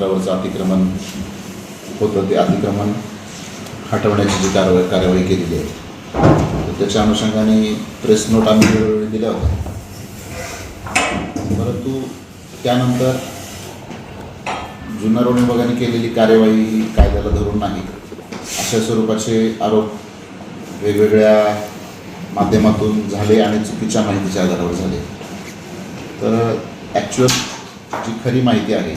क्षेत्रावरचं अतिक्रमण होतं ते अतिक्रमण हटवण्याची जी कारवाई कार्यवाही केलेली आहे. तर त्याच्या अनुषंगाने प्रेस नोट आम्ही वेळोवेळी दिल्या होत्या परंतु त्यानंतर जुन्नर रोड विभागाने केलेली कार्यवाही ही कायद्याला धरून नाही. अशा स्वरूपाचे आरोप वेगवेगळ्या माध्यमातून झाले आणि चुकीच्या माहितीच्या आधारावर झाले. तर ॲक्च्युअल जी खरी माहिती आहे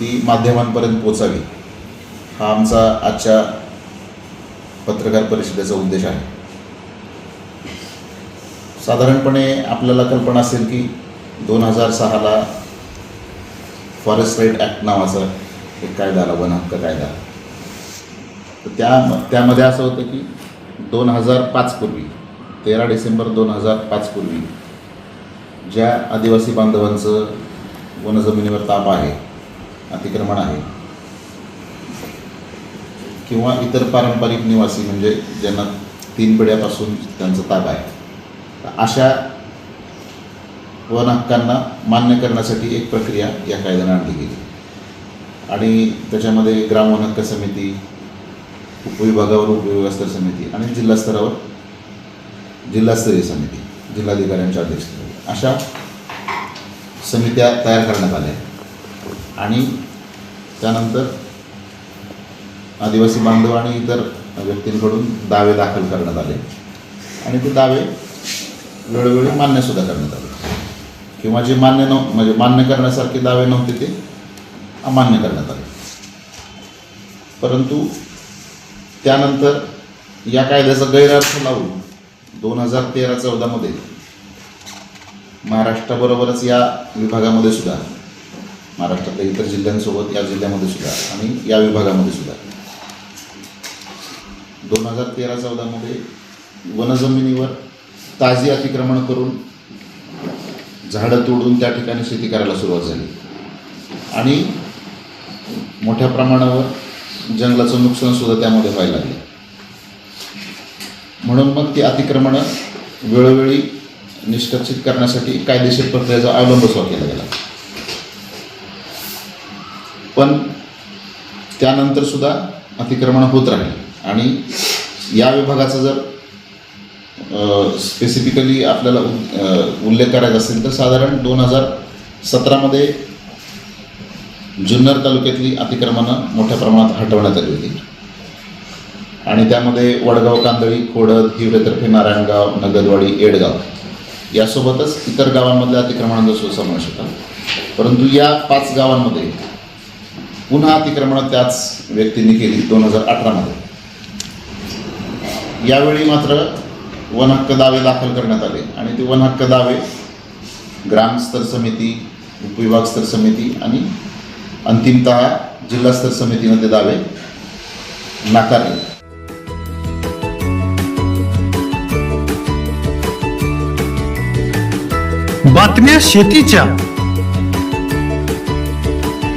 ती माध्यमांपर्यंत पोचावी हा आमचा आजच्या पत्रकार परिषदेचा उद्देश आहे. साधारणपणे आपल्याला कल्पना असेल की दोन हजार सहाला फॉरेस्ट राईट ॲक्ट नावाचा एक कायदा आला वन हक्क कायदा. तर त्या त्यामध्ये असं होतं की दोन हजार पाचपूर्वी तेरा डिसेंबर दोन हजार पाचपूर्वी ज्या आदिवासी बांधवांचं वनजमिनीवर ताप आहे अतिक्रमण आहे. किंवा इतर पारंपरिक निवासी म्हणजे ज्यांना तीन पिढ्यापासून त्यांचा ताबा आहे. अशा वन हक्कांना मान्य करण्यासाठी एक प्रक्रिया या कायद्याने आणली गेली. आणि त्याच्यामध्ये ग्राम वन हक्क समिती उपविभागावर उपविभागस्तर समिती आणि जिल्हास्तरावर जिल्हास्तरीय समिती जिल्हाधिकाऱ्यांच्या अध्यक्षतेखाली अशा समित्या तयार करण्यात आल्या आणि त्यानंतर आदिवासी बांधव आणि इतर व्यक्तींकडून दावे दाखल करण्यात आले. आणि ते दावे वेळोवेळी मान्यसुद्धा करण्यात आले. किंवा जे मान्य नव म्हणजे मान्य करण्यासारखे दावे नव्हते ते अमान्य करण्यात आले. परंतु त्यानंतर या कायद्याचा गैरअर्थ लावून दोन हजार तेरा चौदामध्ये महाराष्ट्राबरोबरच या विभागामध्ये सुद्धा महाराष्ट्रातल्या इतर जिल्ह्यांसोबत या जिल्ह्यामध्ये सुद्धा आणि या विभागामध्ये सुद्धा. दोन हजार तेरा चौदामध्ये वनजमिनीवर ताजी अतिक्रमण करून झाडं तोडून त्या ठिकाणी शेती करायला सुरुवात झाली. आणि मोठ्या प्रमाणावर जंगलाचं नुकसान सुद्धा त्यामध्ये व्हायला लागले. म्हणून मग ती अतिक्रमणं वेळोवेळी निष्कर्षित करण्यासाठी कायदेशीर प्रक्रियेचा अवलंब सुरू केला गेला. पण त्यानंतर सुद्धा अतिक्रमण होत राहील. आणि या विभागाचा जर स्पेसिफिकली आपल्याला उल्लेख करायचा असेल तर साधारण दोन हजार सतरामध्ये जुन्नर तालुक्यातली अतिक्रमणं मोठ्या प्रमाणात हटवण्यात आली होती. आणि त्यामध्ये वडगाव कांदळी खोडद हिवरेतर्फे नारायणगाव नगदवाडी येडगाव यासोबतच इतर गावांमधल्या अतिक्रमणांचा सुद्धा समावेश होता. परंतु या पाच गावांमध्ये पुन्हा अतिक्रमण त्याच व्यक्तींनी केली दोन हजार अठरामध्ये. यावेळी मात्र वन हक्क दावे दाखल करण्यात आले आणि ते वन हक्क दावे ग्रामस्तर समिती उपविभागस्तर समिती आणि अंतिमतः जिल्हास्तर समितीनं ते दावे नाकारले. बातम्या शेतीच्या.